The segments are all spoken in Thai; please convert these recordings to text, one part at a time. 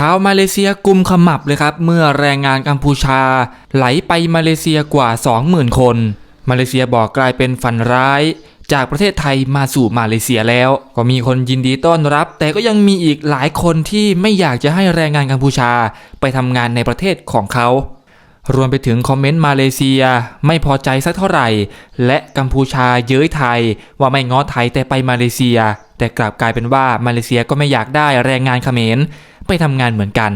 ชาวมาเลเซียกุมขมับเลยครับ เมื่อแรงงานกัมพูชา ไหลไปมาเลเซียกว่า 20,000 คน มาเลเซียบอกกลายเป็นฝันร้าย จากประเทศไทยมาสู่มาเลเซียแล้ว ก็มีคนยินดีต้อนรับ แต่ก็ยังมีอีกหลายคนที่ไม่อยากจะให้แรงงานกัมพูชา ไปทำงานในประเทศของเขา รวมไปถึงคอมเมนต์มาเลเซียไม่พอใจสักเท่าไหร่ และกัมพูชาเย้ยไทย ว่าไม่ง้อไทยแต่ไปมาเลเซีย แต่กลับกลายเป็นว่ามาเลเซียก็ไม่อยากได้แรงงานเขมรไปทำงานเหมือนกัน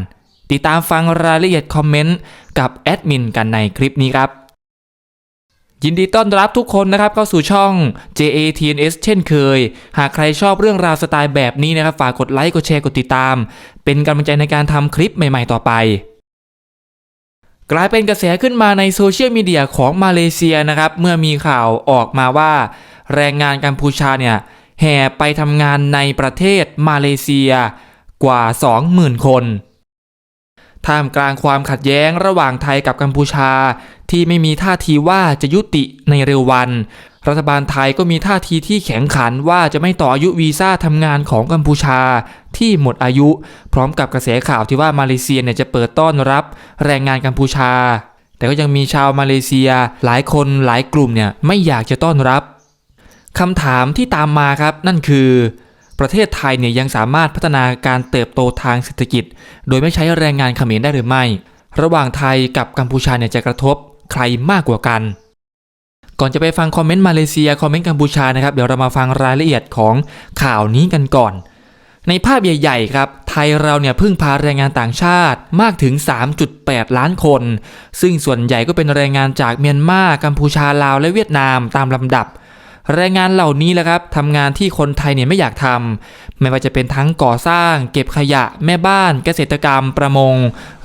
ติดตามฟังรายละเอียดคอมเมนต์กับแอดมินกันในคลิปนี้ครับ ยินดีต้อนรับทุกคนนะครับเข้าสู่ช่อง JATNS เช่นเคย หากใครชอบเรื่องราวสไตล์แบบนี้นะครับฝากกดไลค์กดแชร์กดติดตาม เป็นกำลังใจในการทำคลิปใหม่ ๆ ต่อไป กลายเป็นกระแสขึ้นมาในโซเชียลมีเดียของมาเลเซียนะครับเมื่อมีข่าวออกมาว่า แรงงานกัมพูชาเนี่ยแห่ไปทำงานในประเทศมาเลเซียกว่า 20,000 คนท่ามกลางความขัดแย้งระหว่างไทยกับกัมพูชา ที่ไม่มีท่าทีว่าจะยุติในเร็ววัน รัฐบาลไทยก็มีท่าทีที่แข็งขันว่าจะไม่ต่ออายุวีซ่าทำงานของกัมพูชาที่หมดอายุ พร้อมกับกระแสข่าวที่ว่ามาเลเซียเนี่ยจะเปิดต้อนรับแรงงานกัมพูชา แต่ก็ยังมีชาวมาเลเซีย หลายคนหลายกลุ่มเนี่ยไม่อยากจะต้อนรับคำถามที่ตามมาครับนั่นคือ ประเทศไทยเนี่ยยังสามารถพัฒนาการเติบโตทางเศรษฐกิจ โดยไม่ใช้แรงงานเขมรได้หรือไม่ ระหว่างไทยกับกัมพูชาเนี่ยจะกระทบใครมากกว่ากัน ก่อนจะไปฟังคอมเมนต์มาเลเซียคอมเมนต์กัมพูชานะครับเดี๋ยวเรามาฟังรายละเอียดของข่าวนี้กันก่อน ในภาพใหญ่ ๆ ครับ ไทยเราเนี่ยพึ่งพาแรงงานต่างชาติมากถึง 3.8 ล้านคน ซึ่งส่วนใหญ่ก็เป็นแรงงานจากเมียนมากัมพูชาลาวและเวียดนามตามลำดับ แรงงานเหล่านี้แหละครับทำงานที่คนไทยเนี่ยไม่อยากทำไม่ว่าจะเป็นทั้งก่อสร้าง เก็บขยะแม่บ้าน เกษตรกรรมประมง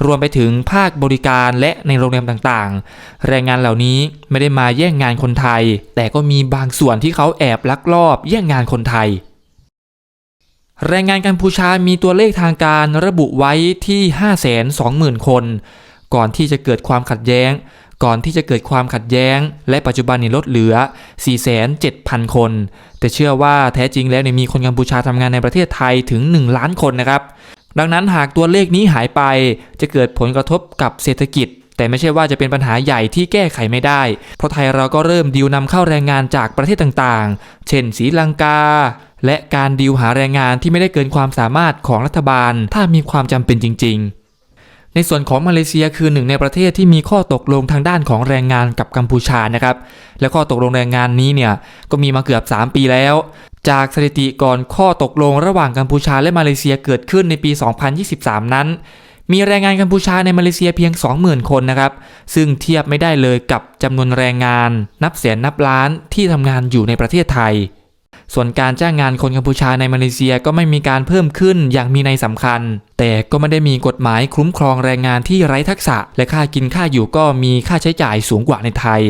รวมไปถึงภาคบริการและในโรงแรมต่างๆ แรงงานเหล่านี้ไม่ได้มาแย่งงานคนไทย แต่ก็มีบางส่วนที่เขาแอบลักลอบแย่งงานคนไทยแรงงานกัมพูชามีตัวเลขทางการระบุไว้ที่ 520,000 คน ก่อนที่จะเกิดความขัดแย้ง ก่อนที่จะเกิดความขัดแย้ง และปัจจุบันนี่ลดเหลือ407,000 คน แต่เชื่อว่าแท้จริงแล้วเนี่ยมีคนกัมพูชาทำงานในประเทศไทยถึง 1 ล้านคนนะครับ ดังนั้นหากตัวเลขนี้หายไปจะเกิดผลกระทบกับเศรษฐกิจ แต่ไม่ใช่ว่าจะเป็นปัญหาใหญ่ที่แก้ไขไม่ได้ เพราะไทยเราก็เริ่มดีลนำเข้าแรงงานจากประเทศต่างๆ เช่นศรีลังกาและการดีลหาแรงงานที่ไม่ได้เกินความสามารถของรัฐบาล ถ้ามีความจำเป็นจริง ๆ ในส่วนของมาเลเซียคือหนึ่งในประเทศที่มีข้อตกลงทางด้านของแรงงานกับกัมพูชานะครับและข้อตกลงแรงงานนี้เนี่ยก็มีมาเกือบ 3 ปีแล้ว จากสถิติก่อนข้อตกลงระหว่างกัมพูชาและมาเลเซียเกิดขึ้นในปี 2023 นั้น มีแรงงานกัมพูชาในมาเลเซียเพียง 20,000 คนนะครับซึ่งเทียบไม่ได้เลยกับจำนวนแรงงาน นับแสนนับล้านที่ทำงานอยู่ในประเทศไทย ส่วนการจ้างงานคนกัมพูชาในมาเลเซียก็ไม่มีการเพิ่มขึ้นอย่างมีในยสำคัญ แต่ก็ไม่ได้มีกฎหมายคุ้มครองแรงงานที่ไร้ทักษะ และค่ากินค่าอยู่ก็มีค่าใช้จ่ายสูงกว่าในไทย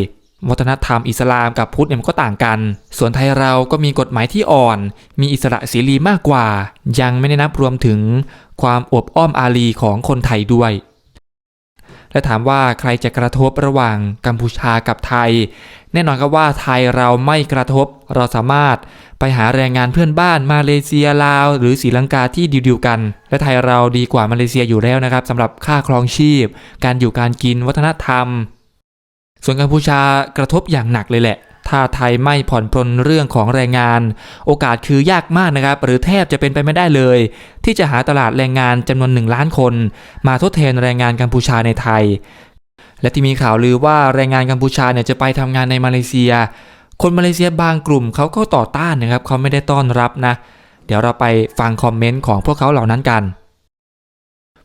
วัฒนธรรมอิสลามกับพุทธเนี่ยมันก็ต่างกัน ส่วนไทยเราก็มีกฎหมายที่อ่อน มีอิสระเสรีมากกว่า ยังไม่ได้นับรวมถึงความอบอ้อมอารีของคนไทยด้วย และถามว่าใครจะกระทบระหว่างกัมพูชากับไทย แน่นอนครับว่าไทยเราไม่กระทบเราสามารถไปหาแรงงานเพื่อนบ้านมาเลเซียลาว หรือศรีลังกาที่ดิวๆกัน และไทยเราดีกว่ามาเลเซียอยู่แล้วนะครับสำหรับค่าครองชีพ การอยู่การกินวัฒนธรรม ส่วนกัมพูชากระทบอย่างหนักเลยแหละ ถ้าไทยไม่ผ่อนปรนเรื่องของแรงงาน โอกาสคือยากมากนะครับ หรือแทบจะเป็นไปไม่ได้เลย ที่จะหาตลาดแรงงานจำนวนหนึ่งล้านคน มาทดแทนแรงงานกัมพูชาในไทย และที่มีข่าวลือว่าแรงงานกัมพูชาเนี่ยจะไปทำงานในมาเลเซีย คนมาเลเซียบางกลุ่มเขาก็ต่อต้านนะครับเขาไม่ได้ต้อนรับนะ เดี๋ยวเราไปฟังคอมเมนต์ของพวกเขาเหล่านั้นกัน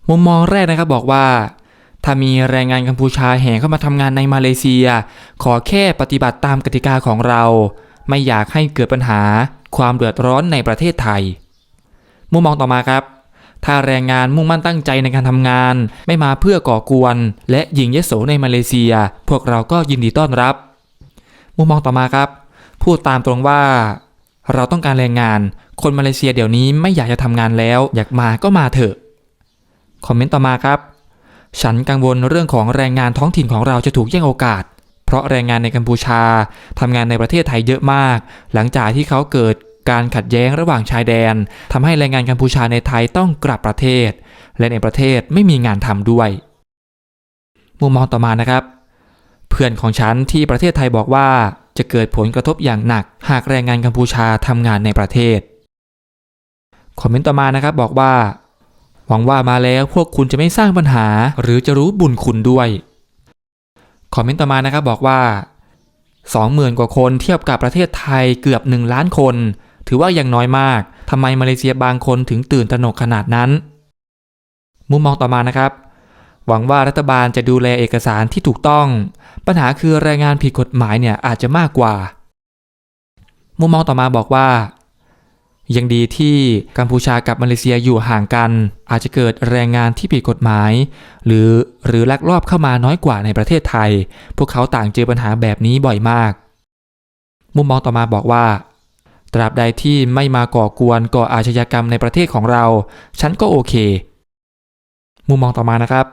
มุมมองแรกนะครับบอกว่า ถ้ามีแรงงานกัมพูชาแห่เข้ามาทำงานในมาเลเซีย ขอแค่ปฏิบัติตามกติกาของเรา ไม่อยากให้เกิดปัญหาความเดือดร้อนในประเทศไทย มุมมองต่อมาครับ ถ้าแรงงานมุ่งมั่นตั้งใจในการทำงาน ไม่มาเพื่อก่อกวน และยิงยโสในมาเลเซีย พวกเราก็ยินดีต้อนรับ มุมมองต่อมาครับ พูดตามตรงว่า เราต้องการแรงงาน คนมาเลเซียเดี๋ยวนี้ไม่อยากจะทำงานแล้ว อยากมาก็มาเถอะ คอมเมนต์ต่อมาครับ ฉันกังวลเรื่องของแรงงานท้องถิ่นของเราจะถูกแย่งโอกาส เพราะแรงงานในกัมพูชาทำงานในประเทศไทยเยอะมาก หลังจากที่เขาเกิดการขัดแย้งระหว่างชายแดนทำให้แรงงานกัมพูชาในไทยต้องกลับประเทศ และในประเทศไม่มีงานทำด้วย มุมมองต่อมานะครับ เพื่อนของฉันที่ประเทศไทยบอกว่าจะเกิดผลกระทบอย่างหนัก หากแรงงานกัมพูชาทำงานในประเทศ คอมเมนต์ต่อมานะครับบอกว่า หวังว่ามาแล้วพวกคุณจะไม่สร้างปัญหา หรือจะรู้บุญคุณด้วย คอมเมนต์ต่อมานะครับบอกว่า 20,000 กว่าคนเทียบกับประเทศไทยเกือบ 1 ล้านคน ถือว่ายังน้อยมากทำไมมาเลเซียบางคนถึงตื่นตระหนกขนาดนั้น มุมมองต่อมานะครับ หวังว่ารัฐบาลจะดูแลเอกสารที่ถูกต้อง ปัญหาคือแรงงานผิดกฎหมายเนี่ยอาจจะมากกว่า มุมมองต่อมาบอกว่า ยังดีที่กัมพูชากับมาเลเซียอยู่ห่างกัน อาจจะเกิดแรงงานที่ผิดกฎหมาย หรือหรือลักลอบเข้ามาน้อยกว่าในประเทศไทย พวกเขาต่างเจอปัญหาแบบนี้บ่อยมาก มุมมองต่อมาบอกว่า ตราบใดที่ไม่มาก่อกวนก่ออาชญากรรมในประเทศของเรา ฉันก็โอเค มุมมองต่อมานะครับ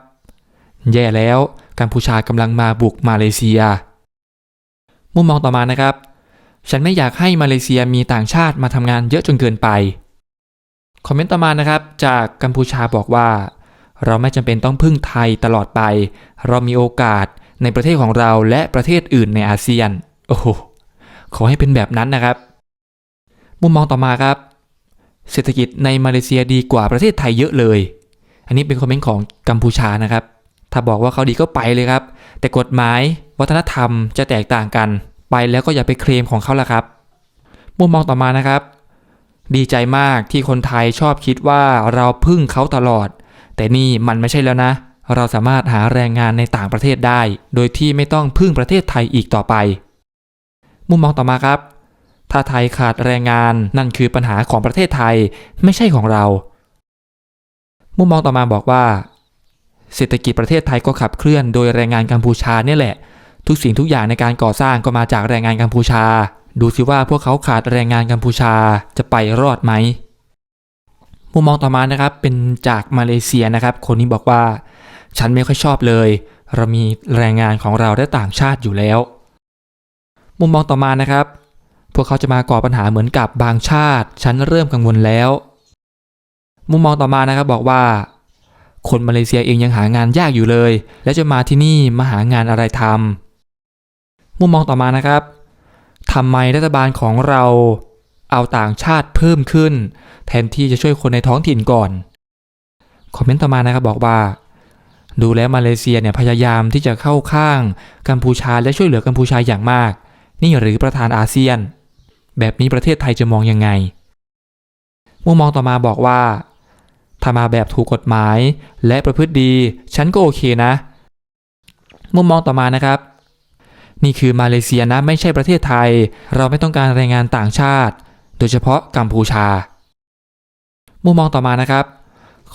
แย่แล้วกัมพูชากำลังมาบุกมาเลเซีย มุมมองต่อมานะครับ ฉันไม่อยากให้มาเลเซียมีต่างชาติมาทำงานเยอะจนเกินไป คอมเมนต์ต่อมานะครับ จากกัมพูชาบอกว่า เราไม่จำเป็นต้องพึ่งไทยตลอดไป เรามีโอกาสในประเทศของเราและประเทศอื่นในอาเซียน โอ้โห ขอให้เป็นแบบนั้นนะครับ มุมมองต่อมาครับ เศรษฐกิจในมาเลเซียดีกว่าประเทศไทยเยอะเลย อันนี้เป็นคอมเมนต์ของกัมพูชานะครับ ถ้าบอกว่าเขาดีก็ไปเลยครับ แต่กฎหมายวัฒนธรรมจะแตกต่างกัน ไปแล้วก็อย่าไปเคลมของเขาละครับ มุมมองต่อมานะครับ ดีใจมากที่คนไทยชอบคิดว่าเราพึ่งเขาตลอด แต่นี่มันไม่ใช่แล้วนะ เราสามารถหาแรงงานในต่างประเทศได้ โดยที่ไม่ต้องพึ่งประเทศไทยอีกต่อไป มุมมองต่อมาครับ ถ้าไทยขาดแรงงานนั่นคือปัญหาของประเทศไทยไม่ใช่ของเรา มุมมองต่อมาบอกว่า เศรษฐกิจประเทศไทยก็ขับเคลื่อนโดยแรงงานกัมพูชาเนี่ยแหละ ทุกสิ่งทุกอย่างในการก่อสร้างก็มาจากแรงงานกัมพูชา ดูสิว่าพวกเขาขาดแรงงานกัมพูชาจะไปรอดไหมมุมมองต่อมานะครับเป็นจากมาเลเซียนะครับ คนนี้บอกว่า ฉันไม่ค่อยชอบเลย เรามีแรงงานของเราได้ต่างชาติอยู่แล้ว มุมมองต่อมานะครับ พวกเขาจะมาก่อปัญหาเหมือนกับบางชาติ ฉันเริ่มกังวลแล้ว มุมมองต่อมานะครับบอกว่า คนมาเลเซียเองยังหางานยากอยู่เลย แล้วจะมาที่นี่มาหางานอะไรทำ มุมมองต่อมานะครับทำไมรัฐบาลของเราเอาต่างชาติเพิ่มขึ้น แทนที่จะช่วยคนในท้องถิ่นก่อน คอมเมนต์ต่อมานะครับบอกว่า ดูแล้วมาเลเซียเนี่ยพยายามที่จะเข้าข้างกัมพูชาและช่วยเหลือกัมพูชาอย่างมาก นี่หรือประธานอาเซียน แบบนี้ประเทศไทยจะมองยังไง มุมมองต่อมาบอกว่าถ้ามาแบบถูกกฎหมายและประพฤติดี ฉันก็โอเคนะ มุมมองต่อมานะครับ นี่คือมาเลเซียนะไม่ใช่ประเทศไทย เราไม่ต้องการแรงงานต่างชาติ โดยเฉพาะกัมพูชา มุมมองต่อมานะครับ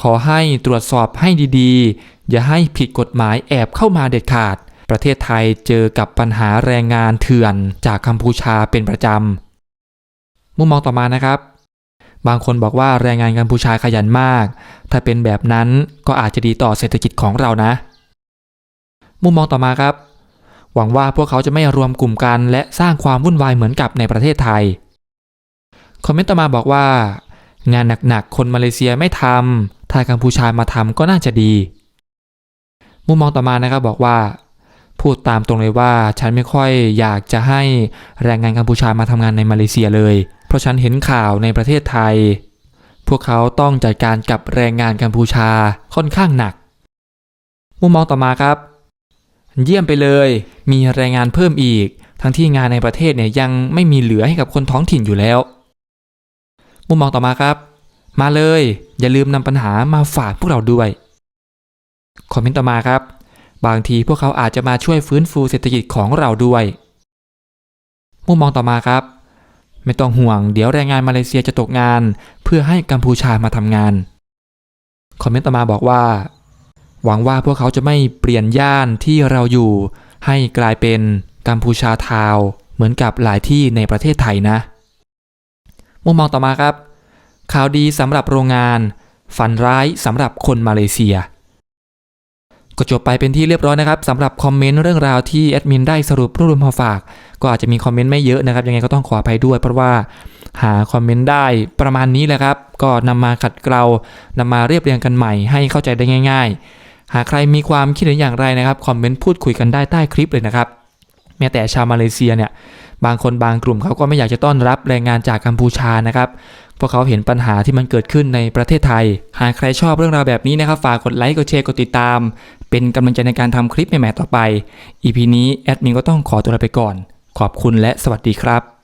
ขอให้ตรวจสอบให้ดีๆ อย่าให้ผิดกฎหมายแอบเข้ามาเด็ดขาด ประเทศไทยเจอกับปัญหาแรงงานเถื่อนจากกัมพูชาเป็นประจำ มุมมองต่อมานะครับ บางคนบอกว่าแรงงานกัมพูชาขยันมาก ถ้าเป็นแบบนั้นก็อาจจะดีต่อเศรษฐกิจของเรานะ มุมมองต่อมาครับ หวังว่าพวกเขาจะไม่รวมกลุ่มกัน และสร้างความวุ่นวายเหมือนกับในประเทศไทย คอมเมนต์ต่อมาบอกว่า งานหนักๆ คนมาเลเซียไม่ทำถ้ากัมพูชามาทำก็น่าจะดี มุมมองต่อมานะครับบอกว่า พูดตามตรงเลยว่าฉันไม่ค่อยอยากจะให้แรงงานกัมพูชามาทำงานในมาเลเซียเลย เพราะฉันเห็นข่าวในประเทศไทย พวกเขาต้องจัดการกับแรงงานกัมพูชาค่อนข้างหนัก มุมมองต่อมาครับ เยี่ยมไปเลย มีแรงงานเพิ่มอีก ทั้งที่งานในประเทศเนี่ยยังไม่มีเหลือให้กับคนท้องถิ่นอยู่แล้ว มุมมองต่อมาครับ มาเลย อย่าลืมนำปัญหามาฝากพวกเราด้วย คอมเมนต์ต่อมาครับ บางทีพวกเขาอาจจะมาช่วยฟื้นฟูเศรษฐกิจของเราด้วย มุมมองต่อมาครับ ไม่ต้องห่วง เดี๋ยวแรงงานมาเลเซียจะตกงาน เพื่อให้กัมพูชามาทำงาน คอมเมนต์ต่อมาบอกว่า หวังว่าพวกเขาจะไม่เปลี่ยนย่านที่เราอยู่ ให้กลายเป็นกัมพูชาทาว เหมือนกับหลายที่ในประเทศไทยนะ มุมมองต่อมาครับ ข่าวดีสำหรับโรงงาน ฝันร้ายสำหรับคนมาเลเซีย ก็จบไปเป็นที่เรียบร้อยนะครับสำหรับคอมเมนต์เรื่องราวที่แอดมินได้สรุปรวบรวมมาฝาก ก็อาจจะมีคอมเมนต์ไม่เยอะนะครับ ยังไงก็ต้องขออภัยด้วยเพราะว่าหาคอมเมนต์ได้ประมาณนี้แหละครับ ก็นำมาขัดเกลานำมาเรียบเรียงกันใหม่ให้เข้าใจได้ง่าย ๆ หากใครมีความคิดเห็นอย่างไรนะครับคอมเมนต์พูดคุยกันได้ใต้คลิปเลยนะครับแม้แต่ชาวมาเลเซียเนี่ยบางคนบางกลุ่มเขาก็ไม่อยากจะต้อนรับแรงงานจากกัมพูชานะครับเพราะเขาเห็นปัญหาที่มันเกิดขึ้นในประเทศไทย หากใครชอบเรื่องราวแบบนี้นะครับฝากกดไลค์กดแชร์กดติดตาม เป็นกำลังใจในการทำคลิปใหม่ๆต่อไป EP นี้แอดมินก็ต้องขอตัวลาไปก่อน ขอบคุณและสวัสดีครับ